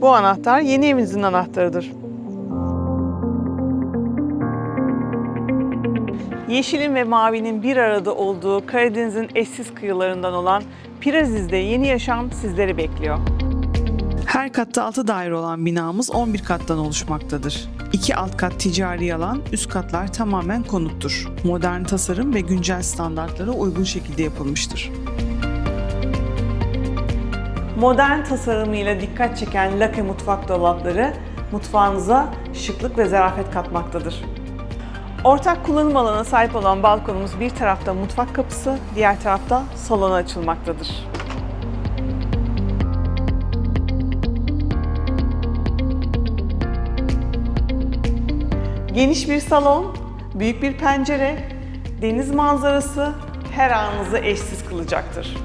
Bu anahtar yeni evinizin anahtarıdır. Yeşilin ve mavinin bir arada olduğu Karadeniz'in eşsiz kıyılarından olan Piraziz'de yeni yaşam sizleri bekliyor. Her katta 6 daire olan binamız 11 kattan oluşmaktadır. İki alt kat ticari alan, üst katlar tamamen konuttur. Modern tasarım ve güncel standartlara uygun şekilde yapılmıştır. Modern tasarımıyla dikkat çeken lake mutfak dolapları mutfağınıza şıklık ve zarafet katmaktadır. Ortak kullanım alanına sahip olan balkonumuz bir tarafta mutfak kapısı, diğer tarafta salona açılmaktadır. Geniş bir salon, büyük bir pencere, deniz manzarası her anınızı eşsiz kılacaktır.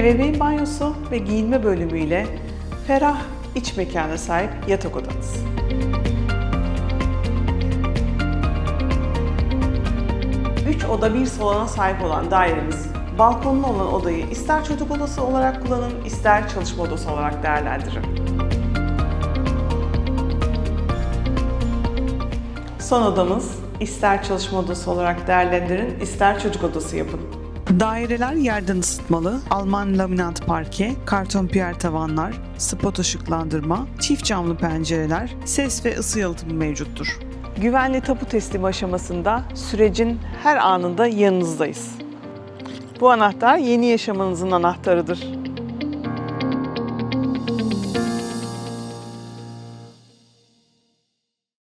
Ebeveyn banyosu ve giyinme bölümüyle ferah iç mekana sahip yatak odanız. Üç oda bir salona sahip olan dairemiz balkonlu olan odayı ister çocuk odası olarak kullanın, ister çalışma odası olarak değerlendirin. Son odamız ister çalışma odası olarak değerlendirin, ister çocuk odası yapın. Daireler yerden ısıtmalı, Alman laminat parke, karton piyer tavanlar, spot ışıklandırma, çift camlı pencereler, ses ve ısı yalıtımı mevcuttur. Güvenli tapu teslim aşamasında sürecin her anında yanınızdayız. Bu anahtar yeni yaşamınızın anahtarıdır.